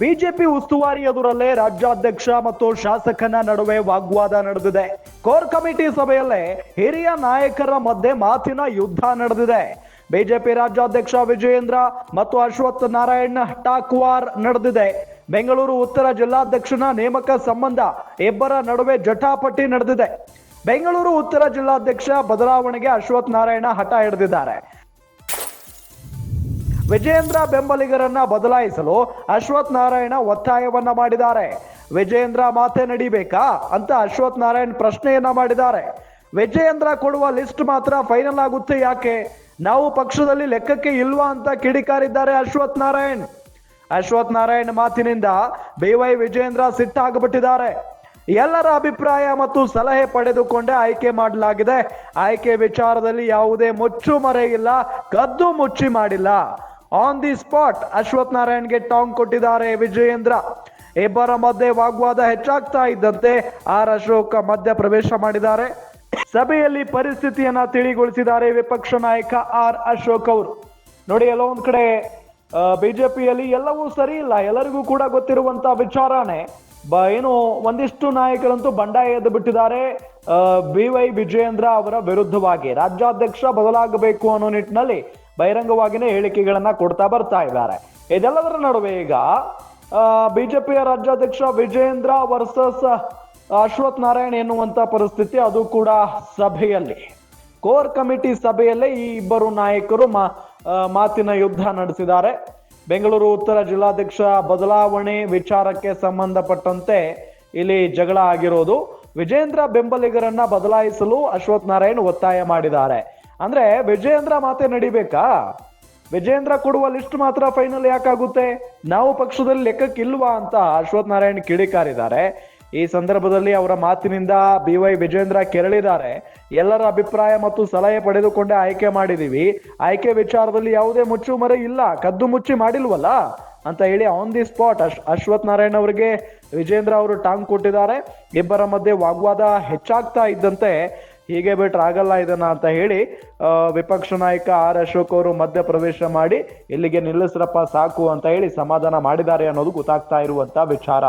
BJP ಉಸ್ತುವಾರಿ ಎದುರಲ್ಲೇ ರಾಜ್ಯಾಧ್ಯಕ್ಷ ಮತ್ತು ಶಾಸಕನ ನಡುವೆ ವಾಗ್ವಾದ ನಡೆದಿದೆ. ಕೋರ್ ಕಮಿಟಿ ಸಭೆಯಲ್ಲೇ ಹಿರಿಯ ನಾಯಕರ ಮಧ್ಯೆ ಮಾತಿನ ಯುದ್ಧ ನಡೆದಿದೆ. ಬಿಜೆಪಿ ರಾಜ್ಯಾಧ್ಯಕ್ಷ ವಿಜಯೇಂದ್ರ ಮತ್ತು ಅಶ್ವಥ್ ನಾರಾಯಣ ಟಾಕ್ವಾರ್ ನಡೆದಿದೆ. ಬೆಂಗಳೂರು ಉತ್ತರ ಜಿಲ್ಲಾಧ್ಯಕ್ಷನ ನೇಮಕ ಸಂಬಂಧ ಇಬ್ಬರ ನಡುವೆ ಜಟಾಪಟಿ ನಡೆದಿದೆ. ಬೆಂಗಳೂರು ಉತ್ತರ ಜಿಲ್ಲಾಧ್ಯಕ್ಷ ಬದಲಾವಣೆಗೆ ಅಶ್ವಥ್ ನಾರಾಯಣ ಹಠ ಹಿಡಿದಿದ್ದಾರೆ. ವಿಜಯೇಂದ್ರ ಬೆಂಬಲಿಗರನ್ನ ಬದಲಾಯಿಸಲು ಅಶ್ವಥ್ ನಾರಾಯಣ ಒತ್ತಾಯವನ್ನ ಮಾಡಿದ್ದಾರೆ. ವಿಜಯೇಂದ್ರ ಮಾತೆ ನಡಿಬೇಕಾ ಅಂತ ಅಶ್ವಥ್ ನಾರಾಯಣ್ ಪ್ರಶ್ನೆಯನ್ನ ಮಾಡಿದ್ದಾರೆ. ವಿಜಯೇಂದ್ರ ಕೊಡುವ ಲಿಸ್ಟ್ ಮಾತ್ರ ಫೈನಲ್ ಆಗುತ್ತೆ ಯಾಕೆ? ನಾವು ಪಕ್ಷದಲ್ಲಿ ಲೆಕ್ಕಕ್ಕೆ ಇಲ್ವಾ ಅಂತ ಕಿಡಿಕಾರಿದ್ದಾರೆ ಅಶ್ವಥ್ ನಾರಾಯಣ್. ಅಶ್ವಥ್ ನಾರಾಯಣ್ ಮಾತಿನಿಂದ ಬಿವೈ ವಿಜಯೇಂದ್ರ ಸಿಟ್ಟಾಗ್ಬಿಟ್ಟಿದ್ದಾರೆ. ಎಲ್ಲರ ಅಭಿಪ್ರಾಯ ಮತ್ತು ಸಲಹೆ ಪಡೆದುಕೊಂಡೇ ಆಯ್ಕೆ ಮಾಡಲಾಗಿದೆ. ಆಯ್ಕೆ ವಿಚಾರದಲ್ಲಿ ಯಾವುದೇ ಮುಚ್ಚು ಮರೆಯಿಲ್ಲ ಕದ್ದು ಮುಚ್ಚಿ ಮಾಡಿಲ್ಲ. ಆನ್ ದಿ ಸ್ಪಾಟ್ ಅಶ್ವಥ್ ನಾರಾಯಣ್ಗೆ ಟಾಂಗ್ ಕೊಟ್ಟಿದ್ದಾರೆ ವಿಜಯೇಂದ್ರ. ಇಬ್ಬರ ಮಧ್ಯೆ ವಾಗ್ವಾದ ಹೆಚ್ಚಾಗ್ತಾ ಇದ್ದಂತೆ ಆರ್ ಅಶೋಕ ಮಧ್ಯ ಪ್ರವೇಶ ಮಾಡಿದ್ದಾರೆ. ಸಭೆಯಲ್ಲಿ ಪರಿಸ್ಥಿತಿಯನ್ನ ತಿಳಿಗೊಳಿಸಿದ್ದಾರೆ ವಿಪಕ್ಷ ನಾಯಕ ಆರ್ ಅಶೋಕ್ ಅವರು. ನೋಡಿ, ಎಲ್ಲೋ ಒಂದ್ ಕಡೆ ಬಿಜೆಪಿಯಲ್ಲಿ ಎಲ್ಲವೂ ಸರಿ ಇಲ್ಲ. ಎಲ್ಲರಿಗೂ ಕೂಡ ಗೊತ್ತಿರುವಂತ ವಿಚಾರಾನೆ, ಬ, ಏನು, ಒಂದಿಷ್ಟು ನಾಯಕರಂತೂ ಬಂಡಾಯ ಎದ್ದು ಬಿಟ್ಟಿದ್ದಾರೆ. ಬಿ ವೈ ವಿಜಯೇಂದ್ರ ಅವರ ವಿರುದ್ಧವಾಗಿ ರಾಜ್ಯಾಧ್ಯಕ್ಷ ಬದಲಾಗಬೇಕು ಅನ್ನೋ ನಿಟ್ಟಿನಲ್ಲಿ ಬಹಿರಂಗವಾಗಿನೇ ಹೇಳಿಕೆಗಳನ್ನ ಕೊಡ್ತಾ ಬರ್ತಾ ಇದ್ದಾರೆ. ಇದೆಲ್ಲದರ ನಡುವೆ ಈಗ ಬಿಜೆಪಿಯ ರಾಜ್ಯಾಧ್ಯಕ್ಷ ವಿಜಯೇಂದ್ರ ವರ್ಸಸ್ ಅಶ್ವಥ್ ನಾರಾಯಣ್ ಎನ್ನುವಂತ ಪರಿಸ್ಥಿತಿ ಅದು ಕೂಡ ಸಭೆಯಲ್ಲಿ. ಕೋರ್ ಕಮಿಟಿ ಸಭೆಯಲ್ಲೇ ಈ ಇಬ್ಬರು ನಾಯಕರು ಮಾತಿನ ಯುದ್ಧ ನಡೆಸಿದ್ದಾರೆ. ಬೆಂಗಳೂರು ಉತ್ತರ ಜಿಲ್ಲಾಧ್ಯಕ್ಷ ಬದಲಾವಣೆ ವಿಚಾರಕ್ಕೆ ಸಂಬಂಧಪಟ್ಟಂತೆ ಇಲ್ಲಿ ಜಗಳ ಆಗಿರೋದು. ವಿಜೇಂದ್ರ ಬೆಂಬಲಿಗರನ್ನ ಬದಲಾಯಿಸಲು ಅಶ್ವಥ್ ನಾರಾಯಣ್ ಒತ್ತಾಯ ಮಾಡಿದ್ದಾರೆ. ಅಂದ್ರೆ ವಿಜಯೇಂದ್ರ ಮಾತೆ ನಡಿಬೇಕಾ? ವಿಜಯೇಂದ್ರ ಕೊಡುವ ಲಿಸ್ಟ್ ಮಾತ್ರ ಫೈನಲ್ ಯಾಕಾಗುತ್ತೆ? ನಾವು ಪಕ್ಷದಲ್ಲಿ ಲೆಕ್ಕಕ್ಕಿಲ್ವಾ ಅಂತ ಅಶ್ವಥ್ ನಾರಾಯಣ್ ಕಿಡಿಕಾರಿದ್ದಾರೆ. ಈ ಸಂದರ್ಭದಲ್ಲಿ ಅವರ ಮಾತಿನಿಂದ ಬಿ ವೈ ವಿಜೇಂದ್ರ ಕೆರಳಿದ್ದಾರೆ. ಎಲ್ಲರ ಅಭಿಪ್ರಾಯ ಮತ್ತು ಸಲಹೆ ಪಡೆದುಕೊಂಡೇ ಆಯ್ಕೆ ಮಾಡಿದೀವಿ. ಆಯ್ಕೆ ವಿಚಾರದಲ್ಲಿ ಯಾವುದೇ ಮುಚ್ಚುಮರೆ ಇಲ್ಲ. ಕದ್ದು ಮುಚ್ಚಿ ಮಾಡಿಲ್ವಲ್ಲ? ಅಂತ ಹೇಳಿ on the spot Ash Ashwath Narayan ಅವರಿಗೆ ವಿಜೇಂದ್ರ ಅವರು ಟಾಂಗ್ ಕೊಟ್ಟಿದ್ದಾರೆ. ಇಬ್ಬರ ಮಧ್ಯೆ ವಾಗ್ವಾದ ಹೆಚ್ಚಾಗ್ತಾ ಇದ್ದಂತೆ ಹೀಗೆ ಬಿಟ್ರೆ ಆಗಲ್ಲ ಇದನ್ನ ಅಂತ ಹೇಳಿ ವಿಪಕ್ಷ ನಾಯಕ ಆರ್ ಅಶೋಕ್ ಅವರು ಮಧ್ಯ ಪ್ರವೇಶ ಮಾಡಿ ಇಲ್ಲಿಗೆ ನಿಲ್ಲಿಸ್ರಪ್ಪ ಸಾಕು ಅಂತ ಹೇಳಿ ಸಮಾಧಾನ ಮಾಡಿದ್ದಾರೆ ಅನ್ನೋದು ಗೊತ್ತಾಗ್ತಾ ಇರುವಂತ ವಿಚಾರ.